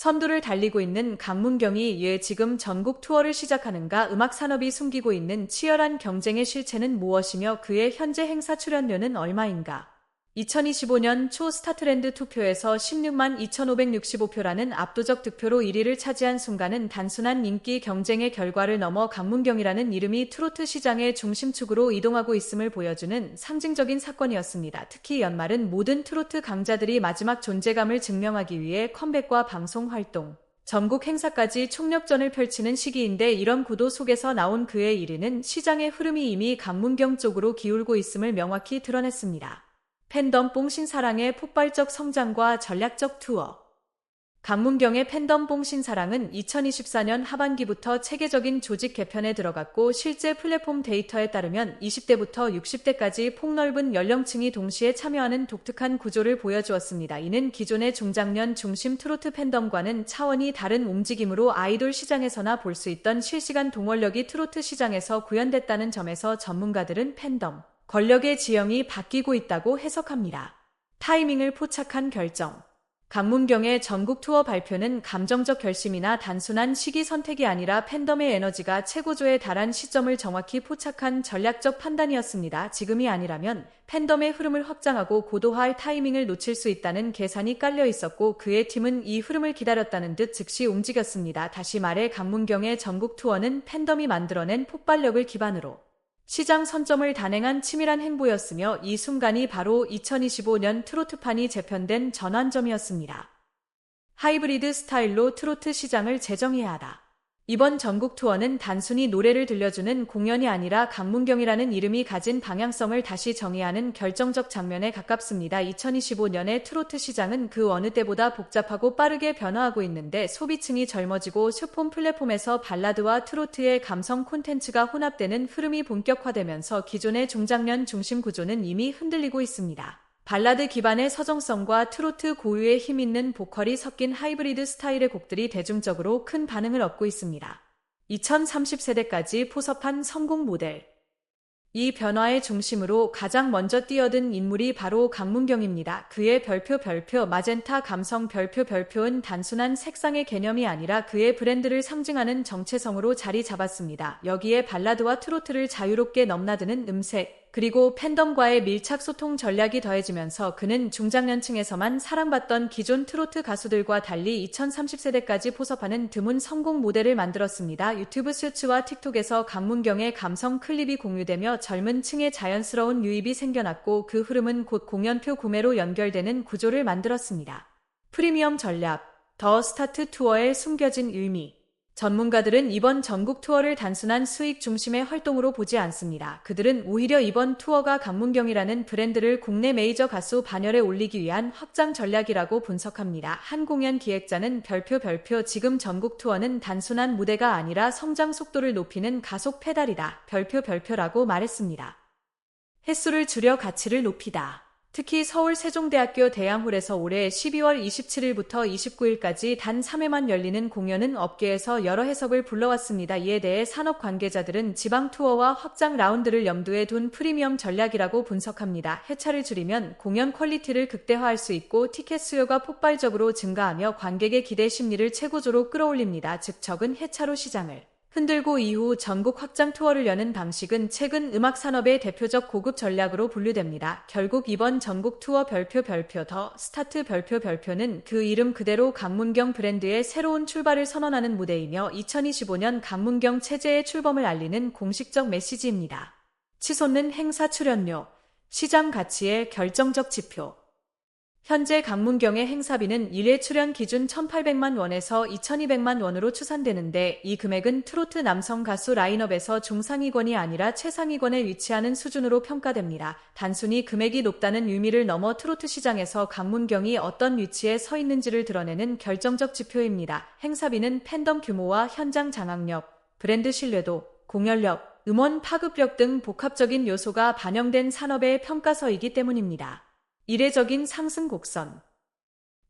선두를 달리고 있는 강문경이 왜 지금 전국 투어를 시작하는가 음악 산업이 숨기고 있는 치열한 경쟁의 실체는 무엇이며 그의 현재 행사 출연료는 얼마인가? 2025년 초 스타트랜드 투표에서 16만 2,565표라는 압도적 득표로 1위를 차지한 순간은 단순한 인기 경쟁의 결과를 넘어 강문경이라는 이름이 트로트 시장의 중심축으로 이동하고 있음을 보여주는 상징적인 사건이었습니다. 특히 연말은 모든 트로트 강자들이 마지막 존재감을 증명하기 위해 컴백과 방송 활동, 전국 행사까지 총력전을 펼치는 시기인데 이런 구도 속에서 나온 그의 1위는 시장의 흐름이 이미 강문경 쪽으로 기울고 있음을 명확히 드러냈습니다. 팬덤 뽕신사랑의 폭발적 성장과 전략적 투어 강문경의 팬덤 뽕신사랑은 2024년 하반기부터 체계적인 조직 개편에 들어갔고 실제 플랫폼 데이터에 따르면 20대부터 60대까지 폭넓은 연령층이 동시에 참여하는 독특한 구조를 보여주었습니다. 이는 기존의 중장년 중심 트로트 팬덤과는 차원이 다른 움직임으로 아이돌 시장에서나 볼 수 있던 실시간 동원력이 트로트 시장에서 구현됐다는 점에서 전문가들은 팬덤, 권력의 지형이 바뀌고 있다고 해석합니다. 타이밍을 포착한 결정. 강문경의 전국 투어 발표는 감정적 결심이나 단순한 시기 선택이 아니라 팬덤의 에너지가 최고조에 달한 시점을 정확히 포착한 전략적 판단이었습니다. 지금이 아니라면 팬덤의 흐름을 확장하고 고도화할 타이밍을 놓칠 수 있다는 계산이 깔려 있었고 그의 팀은 이 흐름을 기다렸다는 듯 즉시 움직였습니다. 다시 말해 강문경의 전국 투어는 팬덤이 만들어낸 폭발력을 기반으로 시장 선점을 단행한 치밀한 행보였으며 이 순간이 바로 2025년 트로트판이 재편된 전환점이었습니다. 하이브리드 스타일로 트로트 시장을 재정해야 하다. 이번 전국 투어는 단순히 노래를 들려주는 공연이 아니라 강문경이라는 이름이 가진 방향성을 다시 정의하는 결정적 장면에 가깝습니다. 2025년의 트로트 시장은 그 어느 때보다 복잡하고 빠르게 변화하고 있는데 소비층이 젊어지고 슈폰 플랫폼에서 발라드와 트로트의 감성 콘텐츠가 혼합되는 흐름이 본격화되면서 기존의 중장년 중심 구조는 이미 흔들리고 있습니다. 발라드 기반의 서정성과 트로트 고유의 힘 있는 보컬이 섞인 하이브리드 스타일의 곡들이 대중적으로 큰 반응을 얻고 있습니다. 2030세대까지 포섭한 성공 모델. 이 변화의 중심으로 가장 먼저 뛰어든 인물이 바로 강문경입니다. 그의 별표 별표 마젠타 감성 별표 별표는 단순한 색상의 개념이 아니라 그의 브랜드를 상징하는 정체성으로 자리 잡았습니다. 여기에 발라드와 트로트를 자유롭게 넘나드는 음색, 그리고 팬덤과의 밀착 소통 전략이 더해지면서 그는 중장년층에서만 사랑받던 기존 트로트 가수들과 달리 2030세대까지 포섭하는 드문 성공 모델을 만들었습니다. 유튜브 스츠와 틱톡에서 강문경의 감성 클립이 공유되며 젊은 층의 자연스러운 유입이 생겨났고 그 흐름은 곧 공연표 구매로 연결되는 구조를 만들었습니다. 프리미엄 전략, 더 스타트 투어의 숨겨진 의미, 전문가들은 이번 전국 투어를 단순한 수익 중심의 활동으로 보지 않습니다. 그들은 오히려 이번 투어가 강문경이라는 브랜드를 국내 메이저 가수 반열에 올리기 위한 확장 전략이라고 분석합니다. 한 공연 기획자는 별표 별표 지금 전국 투어는 단순한 무대가 아니라 성장 속도를 높이는 가속 페달이다. 별표 별표라고 말했습니다. 횟수를 줄여 가치를 높이다. 특히 서울 세종대학교 대양홀에서 올해 12월 27일부터 29일까지 단 3회만 열리는 공연은 업계에서 여러 해석을 불러왔습니다. 이에 대해 산업 관계자들은 지방 투어와 확장 라운드를 염두에 둔 프리미엄 전략이라고 분석합니다. 해차를 줄이면 공연 퀄리티를 극대화할 수 있고 티켓 수요가 폭발적으로 증가하며 관객의 기대 심리를 최고조로 끌어올립니다. 즉 적은 해차로 시장을 흔들고 이후 전국 확장 투어를 여는 방식은 최근 음악 산업의 대표적 고급 전략으로 분류됩니다. 결국 이번 전국 투어 별표 별표 더 스타트 별표 별표는 그 이름 그대로 강문경 브랜드의 새로운 출발을 선언하는 무대이며 2025년 강문경 체제의 출범을 알리는 공식적 메시지입니다. 치솟는 행사 출연료, 시장 가치의 결정적 지표, 현재 강문경의 행사비는 1회 출연 기준 1,800만 원에서 2,200만 원으로 추산되는데 이 금액은 트로트 남성 가수 라인업에서 중상위권이 아니라 최상위권에 위치하는 수준으로 평가됩니다. 단순히 금액이 높다는 의미를 넘어 트로트 시장에서 강문경이 어떤 위치에 서 있는지를 드러내는 결정적 지표입니다. 행사비는 팬덤 규모와 현장 장악력, 브랜드 신뢰도, 공연력, 음원 파급력 등 복합적인 요소가 반영된 산업의 평가서이기 때문입니다. 이례적인 상승 곡선.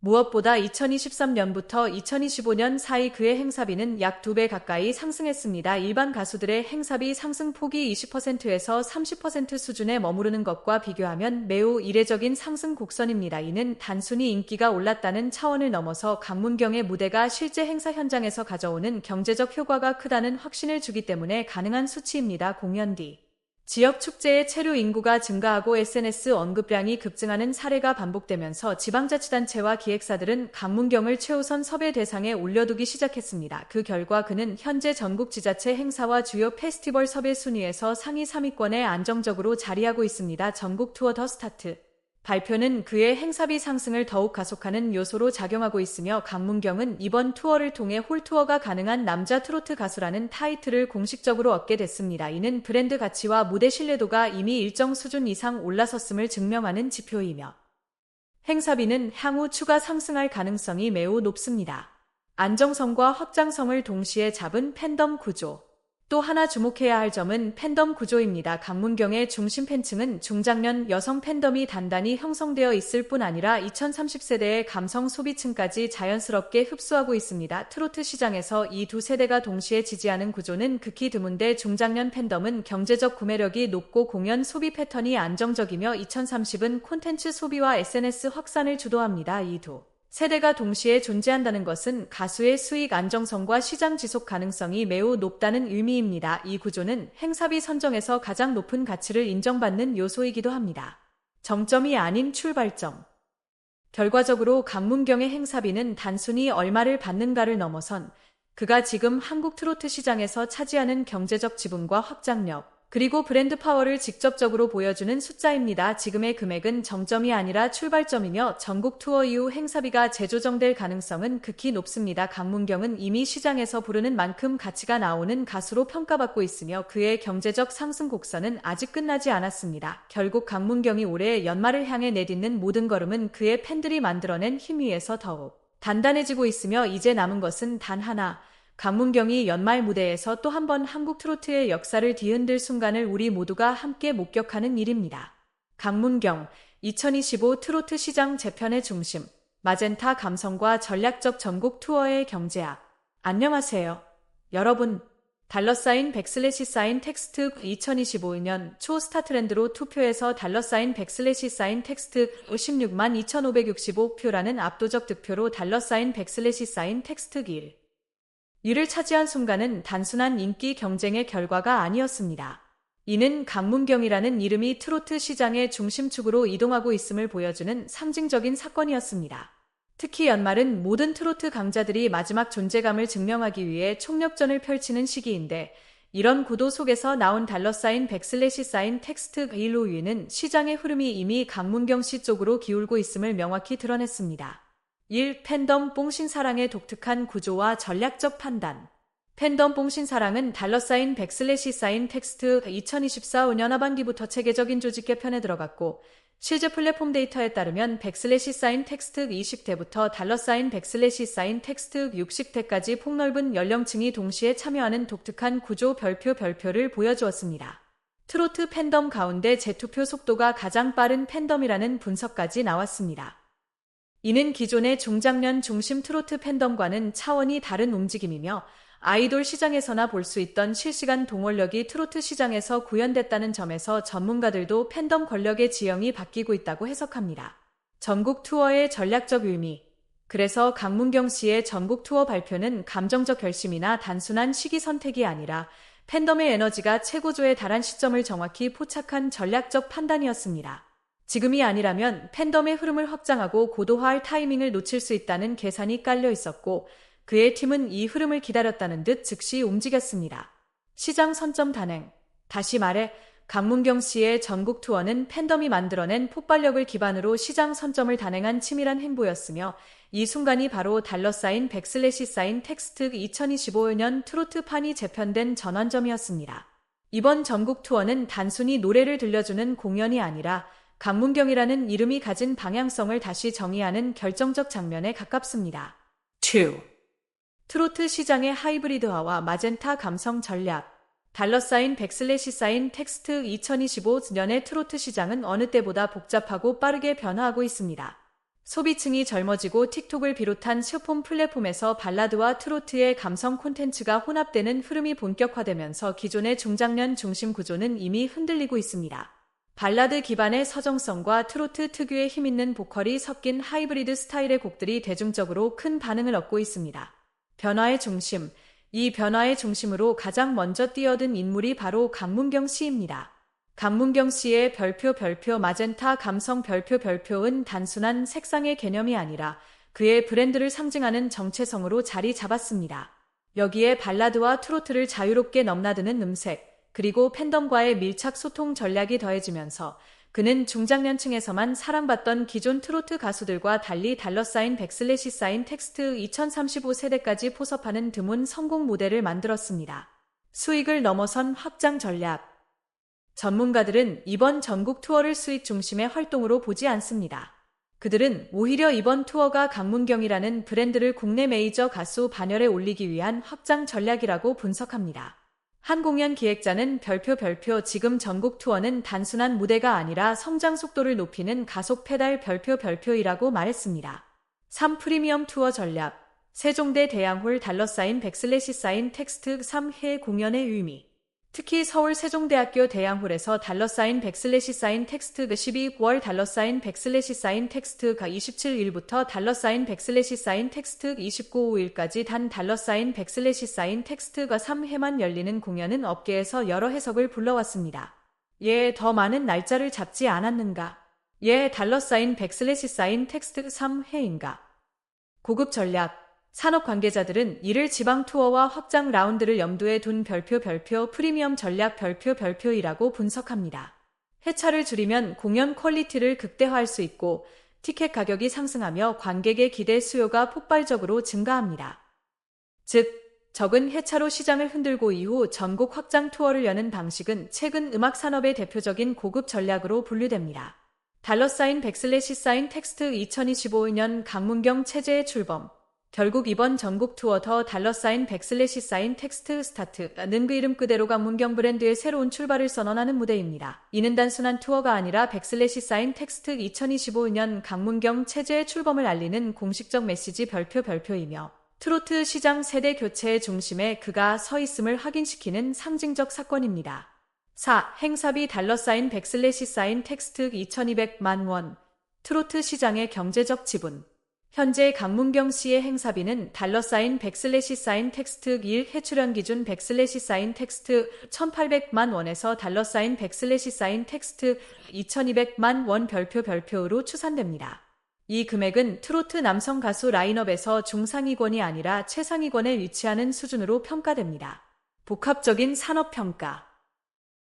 무엇보다 2023년부터 2025년 사이 그의 행사비는 약두배 가까이 상승했습니다. 일반 가수들의 행사비 상승 폭이 20%에서 30% 수준에 머무르는 것과 비교하면 매우 이례적인 상승 곡선입니다. 이는 단순히 인기가 올랐다는 차원을 넘어서 강문경의 무대가 실제 행사 현장에서 가져오는 경제적 효과가 크다는 확신을 주기 때문에 가능한 수치입니다. 공연 뒤 지역 축제의 체류 인구가 증가하고 SNS 언급량이 급증하는 사례가 반복되면서 지방자치단체와 기획사들은 강문경을 최우선 섭외 대상에 올려두기 시작했습니다. 그 결과 그는 현재 전국 지자체 행사와 주요 페스티벌 섭외 순위에서 상위 3위권에 안정적으로 자리하고 있습니다. 전국 투어 더 스타트 발표는 그의 행사비 상승을 더욱 가속하는 요소로 작용하고 있으며 강문경은 이번 투어를 통해 홀투어가 가능한 남자 트로트 가수라는 타이틀을 공식적으로 얻게 됐습니다. 이는 브랜드 가치와 무대 신뢰도가 이미 일정 수준 이상 올라섰음을 증명하는 지표이며 행사비는 향후 추가 상승할 가능성이 매우 높습니다. 안정성과 확장성을 동시에 잡은 팬덤 구조 또 하나 주목해야 할 점은 팬덤 구조입니다. 강문경의 중심 팬층은 중장년 여성 팬덤이 단단히 형성되어 있을 뿐 아니라 2030세대의 감성 소비층까지 자연스럽게 흡수하고 있습니다. 트로트 시장에서 이 두 세대가 동시에 지지하는 구조는 극히 드문데 중장년 팬덤은 경제적 구매력이 높고 공연 소비 패턴이 안정적이며 2030은 콘텐츠 소비와 SNS 확산을 주도합니다. 이 두 세대가 동시에 존재한다는 것은 가수의 수익 안정성과 시장 지속 가능성이 매우 높다는 의미입니다. 이 구조는 행사비 선정에서 가장 높은 가치를 인정받는 요소이기도 합니다. 정점이 아닌 출발점. 결과적으로 강문경의 행사비는 단순히 얼마를 받는가를 넘어선 그가 지금 한국 트로트 시장에서 차지하는 경제적 지분과 확장력, 그리고 브랜드 파워를 직접적으로 보여주는 숫자입니다. 지금의 금액은 정점이 아니라 출발점이며 전국 투어 이후 행사비가 재조정될 가능성은 극히 높습니다. 강문경은 이미 시장에서 부르는 만큼 가치가 나오는 가수로 평가받고 있으며 그의 경제적 상승 곡선은 아직 끝나지 않았습니다. 결국 강문경이 올해 연말을 향해 내딛는 모든 걸음은 그의 팬들이 만들어낸 힘 위에서 더욱 단단해지고 있으며 이제 남은 것은 단 하나, 강문경이 연말 무대에서 또 한 번 한국 트로트의 역사를 뒤흔들 순간을 우리 모두가 함께 목격하는 일입니다. 강문경 2025 트로트 시장 재편의 중심 마젠타 감성과 전략적 전국 투어의 경제학 안녕하세요. 여러분 달러 사인 백슬래시 사인 텍스트 2025년 초 스타트랜드로 투표에서 달러 사인 백슬래시 사인 텍스트 56만 2565표라는 압도적 득표로 달러 사인 백슬래시 사인 텍스트 1 이를 차지한 순간은 단순한 인기 경쟁의 결과가 아니었습니다. 이는 강문경이라는 이름이 트로트 시장의 중심축으로 이동하고 있음을 보여주는 상징적인 사건이었습니다. 특히 연말은 모든 트로트 강자들이 마지막 존재감을 증명하기 위해 총력전을 펼치는 시기인데 이런 구도 속에서 나온 달러 사인 백슬래시 사인 텍스트 일로 위는 시장의 흐름이 이미 강문경 씨 쪽으로 기울고 있음을 명확히 드러냈습니다. 1. 팬덤 뽕신사랑의 독특한 구조와 전략적 판단 팬덤 뽕신사랑은 달러 사인 백슬래시 사인 텍스트 2024 5년 하반기부터 체계적인 조직 개편에 들어갔고 실제 플랫폼 데이터에 따르면 백슬래시 사인 텍스트 20대부터 달러 사인 백슬래시 사인 텍스트 60대까지 폭넓은 연령층이 동시에 참여하는 독특한 구조 별표 별표를 보여주었습니다. 트로트 팬덤 가운데 재투표 속도가 가장 빠른 팬덤이라는 분석까지 나왔습니다. 이는 기존의 중장년 중심 트로트 팬덤과는 차원이 다른 움직임이며 아이돌 시장에서나 볼 수 있던 실시간 동원력이 트로트 시장에서 구현됐다는 점에서 전문가들도 팬덤 권력의 지형이 바뀌고 있다고 해석합니다. 전국 투어의 전략적 의미 그래서 강문경 씨의 전국 투어 발표는 감정적 결심이나 단순한 시기 선택이 아니라 팬덤의 에너지가 최고조에 달한 시점을 정확히 포착한 전략적 판단이었습니다. 지금이 아니라면 팬덤의 흐름을 확장하고 고도화할 타이밍을 놓칠 수 있다는 계산이 깔려 있었고 그의 팀은 이 흐름을 기다렸다는 듯 즉시 움직였습니다. 시장 선점 단행. 다시 말해 강문경 씨의 전국 투어는 팬덤이 만들어낸 폭발력을 기반으로 시장 선점을 단행한 치밀한 행보였으며 이 순간이 바로 달러 사인 백슬래시 사인 텍스트 2025년 트로트판이 재편된 전환점이었습니다. 이번 전국 투어는 단순히 노래를 들려주는 공연이 아니라 강문경이라는 이름이 가진 방향성을 다시 정의하는 결정적 장면에 가깝습니다. 2. 트로트 시장의 하이브리드화와 마젠타 감성 전략 달러 사인 백슬래시 사인 텍스트 2025년의 트로트 시장은 어느 때보다 복잡하고 빠르게 변화하고 있습니다. 소비층이 젊어지고 틱톡을 비롯한 쇼폼 플랫폼에서 발라드와 트로트의 감성 콘텐츠가 혼합되는 흐름이 본격화되면서 기존의 중장년 중심 구조는 이미 흔들리고 있습니다. 발라드 기반의 서정성과 트로트 특유의 힘있는 보컬이 섞인 하이브리드 스타일의 곡들이 대중적으로 큰 반응을 얻고 있습니다. 변화의 중심, 이 변화의 중심으로 가장 먼저 뛰어든 인물이 바로 강문경 씨입니다. 강문경 씨의 별표 별표 마젠타 감성 별표 별표은 단순한 색상의 개념이 아니라 그의 브랜드를 상징하는 정체성으로 자리 잡았습니다. 여기에 발라드와 트로트를 자유롭게 넘나드는 음색, 그리고 팬덤과의 밀착 소통 전략이 더해지면서 그는 중장년층에서만 사랑받던 기존 트로트 가수들과 달리 달러 사인 백슬래시 사인 텍스트 2035 세대까지 포섭하는 드문 성공 모델을 만들었습니다. 수익을 넘어선 확장 전략. 전문가들은 이번 전국 투어를 수익 중심의 활동으로 보지 않습니다. 그들은 오히려 이번 투어가 강문경이라는 브랜드를 국내 메이저 가수 반열에 올리기 위한 확장 전략이라고 분석합니다. 한 공연 기획자는 별표 별표 지금 전국 투어는 단순한 무대가 아니라 성장 속도를 높이는 가속 페달 별표 별표이라고 말했습니다. 3 프리미엄 투어 전략 세종대 대양홀 달러 사인 백슬래시 사인 텍스트 3회 공연의 의미 특히 서울 세종대학교 대양홀에서 달러 사인 백슬래시 사인 텍스트 12월 달러 사인 백슬래시 사인 텍스트가 27일부터 달러 사인 백슬래시 사인 텍스트 29일까지 단 달러 사인 백슬래시 사인 텍스트가 3회만 열리는 공연은 업계에서 여러 해석을 불러왔습니다. 예, 더 많은 날짜를 잡지 않았는가? 예, 달러 사인 백슬래시 사인 텍스트 3회인가? 고급 전략 산업 관계자들은 이를 지방 투어와 확장 라운드를 염두에 둔 별표 별표 프리미엄 전략 별표 별표이라고 분석합니다. 회차를 줄이면 공연 퀄리티를 극대화할 수 있고 티켓 가격이 상승하며 관객의 기대 수요가 폭발적으로 증가합니다. 즉, 적은 회차로 시장을 흔들고 이후 전국 확장 투어를 여는 방식은 최근 음악 산업의 대표적인 고급 전략으로 분류됩니다. 달러 사인 백슬래시 사인 텍스트 2025년 강문경 체제의 출범 결국 이번 전국 투어 더 달러 사인 백슬래시 사인 텍스트 스타트는 그 이름 그대로가 문경 브랜드의 새로운 출발을 선언하는 무대입니다. 이는 단순한 투어가 아니라 백슬래시 사인 텍스트 2025년 강문경 체제의 출범을 알리는 공식적 메시지 별표 별표이며 트로트 시장 세대 교체의 중심에 그가 서 있음을 확인시키는 상징적 사건입니다. 4. 행사비 달러 사인 백슬래시 사인 텍스트 2200만 원 트로트 시장의 경제적 지분 현재 강문경 씨의 행사비는 달러 사인 백슬래시 사인 텍스트 1 해출연 기준 백슬래시 사인 텍스트 1800만 원에서 달러 사인 백슬래시 사인 텍스트 2200만 원 별표 별표로 추산됩니다. 이 금액은 트로트 남성 가수 라인업에서 중상위권이 아니라 최상위권에 위치하는 수준으로 평가됩니다. 복합적인 산업평가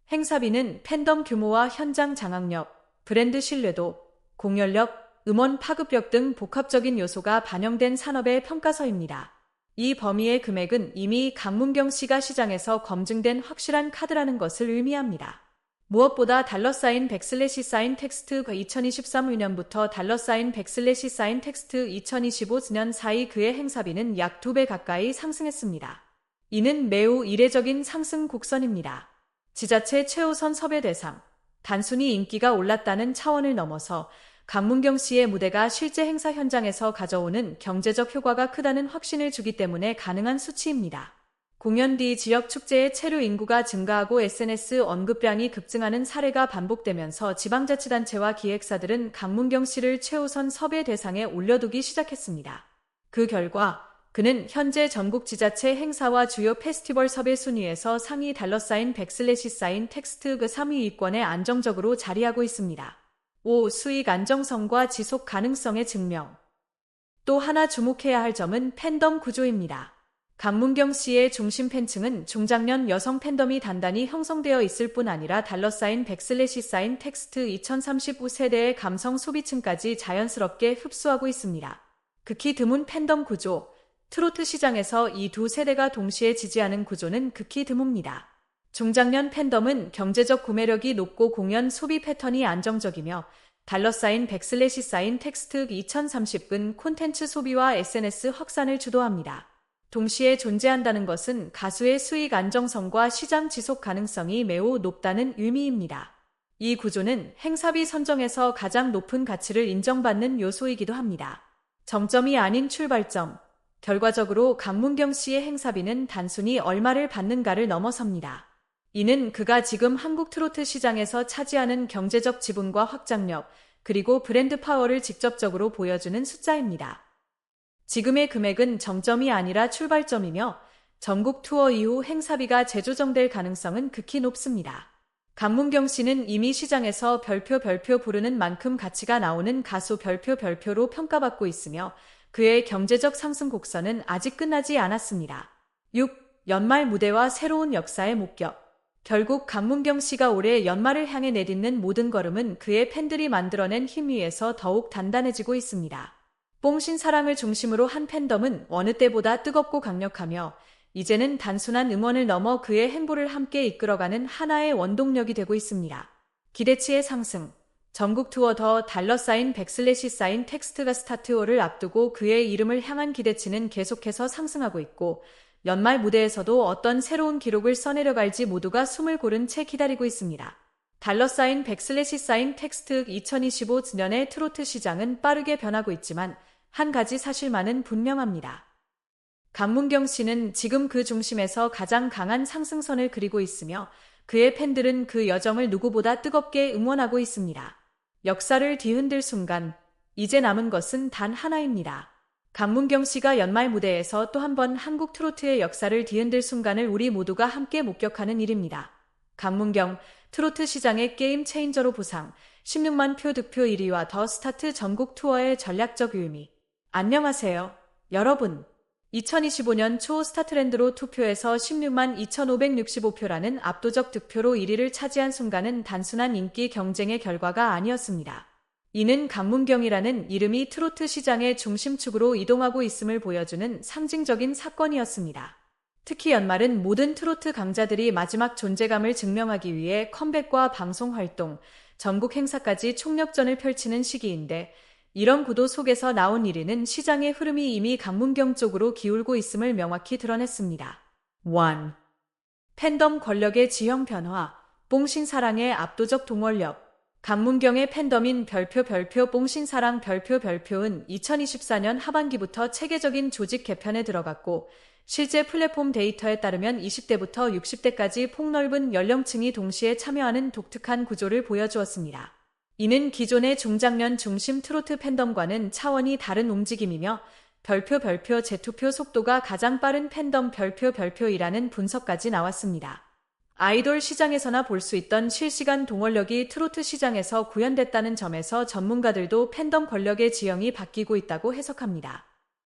행사비는 팬덤 규모와 현장 장악력, 브랜드 신뢰도, 공연력, 음원 파급력 등 복합적인 요소가 반영된 산업의 평가서입니다. 이 범위의 금액은 이미 강문경 씨가 시장에서 검증된 확실한 카드라는 것을 의미합니다. 무엇보다 달러 사인 백슬래시 사인 텍스트 2023년부터 달러 사인 백슬래시 사인 텍스트 2025년 사이 그의 행사비는 약두배 가까이 상승했습니다. 이는 매우 이례적인 상승 곡선입니다. 지자체 최우선 섭외 대상, 단순히 인기가 올랐다는 차원을 넘어서 강문경 씨의 무대가 실제 행사 현장에서 가져오는 경제적 효과가 크다는 확신을 주기 때문에 가능한 수치입니다. 공연 뒤 지역 축제의 체류 인구가 증가하고 SNS 언급량이 급증하는 사례가 반복되면서 지방자치단체와 기획사들은 강문경 씨를 최우선 섭외 대상에 올려두기 시작했습니다. 그 결과 그는 현재 전국 지자체 행사와 주요 페스티벌 섭외 순위에서 상위 달러 사인 백슬래시 사인 텍스트 그 3위 위권에 안정적으로 자리하고 있습니다. 5. 수익 안정성과 지속 가능성의 증명. 또 하나 주목해야 할 점은 팬덤 구조입니다. 강문경 씨의 중심 팬층은 중장년 여성 팬덤이 단단히 형성되어 있을 뿐 아니라 달러 사인 백슬래시 사인 텍스트 2035 세대의 감성 소비층까지 자연스럽게 흡수하고 있습니다. 극히 드문 팬덤 구조, 트로트 시장에서 이 두 세대가 동시에 지지하는 구조는 극히 드뭅니다. 중장년 팬덤은 경제적 구매력이 높고 공연 소비 패턴이 안정적이며 달러 사인 백슬래시 사인 텍스트 2030은 콘텐츠 소비와 SNS 확산을 주도합니다. 동시에 존재한다는 것은 가수의 수익 안정성과 시장 지속 가능성이 매우 높다는 의미입니다. 이 구조는 행사비 선정에서 가장 높은 가치를 인정받는 요소이기도 합니다. 정점이 아닌 출발점. 결과적으로 강문경 씨의 행사비는 단순히 얼마를 받는가를 넘어섭니다. 이는 그가 지금 한국 트로트 시장에서 차지하는 경제적 지분과 확장력, 그리고 브랜드 파워를 직접적으로 보여주는 숫자입니다. 지금의 금액은 정점이 아니라 출발점이며 전국 투어 이후 행사비가 재조정될 가능성은 극히 높습니다. 강문경 씨는 이미 시장에서 별표 별표 부르는 만큼 가치가 나오는 가수 별표 별표로 평가받고 있으며 그의 경제적 상승 곡선은 아직 끝나지 않았습니다. 6. 연말 무대와 새로운 역사의 목격 결국 강문경 씨가 올해 연말을 향해 내딛는 모든 걸음은 그의 팬들이 만들어낸 힘 위에서 더욱 단단해지고 있습니다. 뽕신 사랑을 중심으로 한 팬덤은 어느 때보다 뜨겁고 강력하며 이제는 단순한 응원을 넘어 그의 행보를 함께 이끌어가는 하나의 원동력이 되고 있습니다. 기대치의 상승 전국 투어 더 달러 사인 백슬래시 사인 텍스트가 스타트호를 앞두고 그의 이름을 향한 기대치는 계속해서 상승하고 있고 연말 무대에서도 어떤 새로운 기록을 써내려갈지 모두가 숨을 고른 채 기다리고 있습니다. 달러 사인 백슬래시 사인 텍스트 2025년의 트로트 시장은 빠르게 변하고 있지만 한 가지 사실만은 분명합니다. 강문경 씨는 지금 그 중심에서 가장 강한 상승선을 그리고 있으며 그의 팬들은 그 여정을 누구보다 뜨겁게 응원하고 있습니다. 역사를 뒤흔들 순간, 이제 남은 것은 단 하나입니다. 강문경 씨가 연말 무대에서 또 한 번 한국 트로트의 역사를 뒤흔들 순간을 우리 모두가 함께 목격하는 일입니다. 강문경, 트로트 시장의 게임 체인저로 부상, 16만 표 득표 1위와 더 스타트 전국 투어의 전략적 의미. 안녕하세요. 여러분. 2025년 초 스타트랜드로 투표에서 16만 2,565표라는 압도적 득표로 1위를 차지한 순간은 단순한 인기 경쟁의 결과가 아니었습니다. 이는 강문경이라는 이름이 트로트 시장의 중심축으로 이동하고 있음을 보여주는 상징적인 사건이었습니다. 특히 연말은 모든 트로트 강자들이 마지막 존재감을 증명하기 위해 컴백과 방송 활동, 전국 행사까지 총력전을 펼치는 시기인데 이런 구도 속에서 나온 1위는 시장의 흐름이 이미 강문경 쪽으로 기울고 있음을 명확히 드러냈습니다. 1. 팬덤 권력의 지형 변화, 뽕신 사랑의 압도적 동원력, 강문경의 팬덤인 별표 별표 뽕신사랑 별표 별표는 2024년 하반기부터 체계적인 조직 개편에 들어갔고 실제 플랫폼 데이터에 따르면 20대부터 60대까지 폭넓은 연령층이 동시에 참여하는 독특한 구조를 보여주었습니다. 이는 기존의 중장년 중심 트로트 팬덤과는 차원이 다른 움직임이며 별표 별표 재투표 속도가 가장 빠른 팬덤 별표 별표이라는 분석까지 나왔습니다. 아이돌 시장에서나 볼 수 있던 실시간 동원력이 트로트 시장에서 구현됐다는 점에서 전문가들도 팬덤 권력의 지형이 바뀌고 있다고 해석합니다.